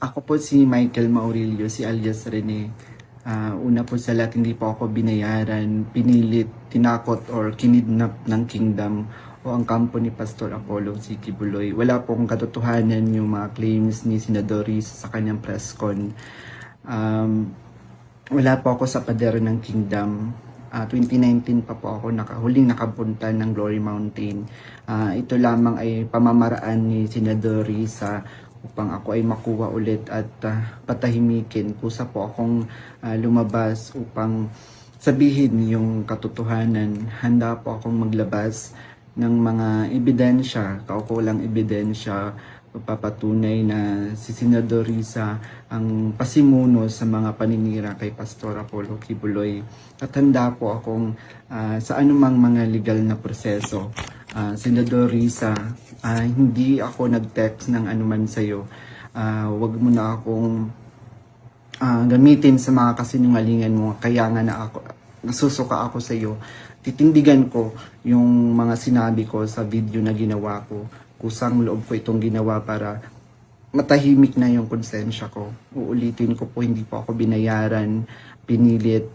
Ako po si Michael Maurilio, si alias Rene. Ah, una po sa lahat, hindi po ako binayaran, pinilit, tinakot or kinidnap ng kingdom o ang kampo ni Pastor Apollo si Kibuloy. Wala pong katotohanan yung mga claims ni Senador Risa sa kanyang press con. Um, wala po ako sa pader ng kingdom. Ah, 2019 pa po ako naka, huling nakapunta ng Glory Mountain. Ah, ito lamang ay pamamaraan ni Senador Risa upang ako ay makuha ulit at ah, patahimikin. Kusa po akong ah, lumabas upang sabihin yung katotohanan. Handa po akong maglabas ng mga ebidensya, kaukulang ebidensya, papatunay na si Senador Risa ang pasimuno sa mga paninira kay Pastor Apollo Kibuloy. At handa po akong ah, sa anumang mga legal na proseso. Ah, Senador Risa, ah, hindi ako nag-text ng anuman sa'yo. Ah, wag mo na akong ah, gamitin sa mga kasinungalingan mo. Kaya nga na ako, nasusuka ako sa iyo. Titindigan ko yung mga sinabi ko sa video na ginawa ko. Kusang loob ko itong ginawa para matahimik na yung konsensya ko. Uulitin ko po, hindi po ako binayaran, pinilit,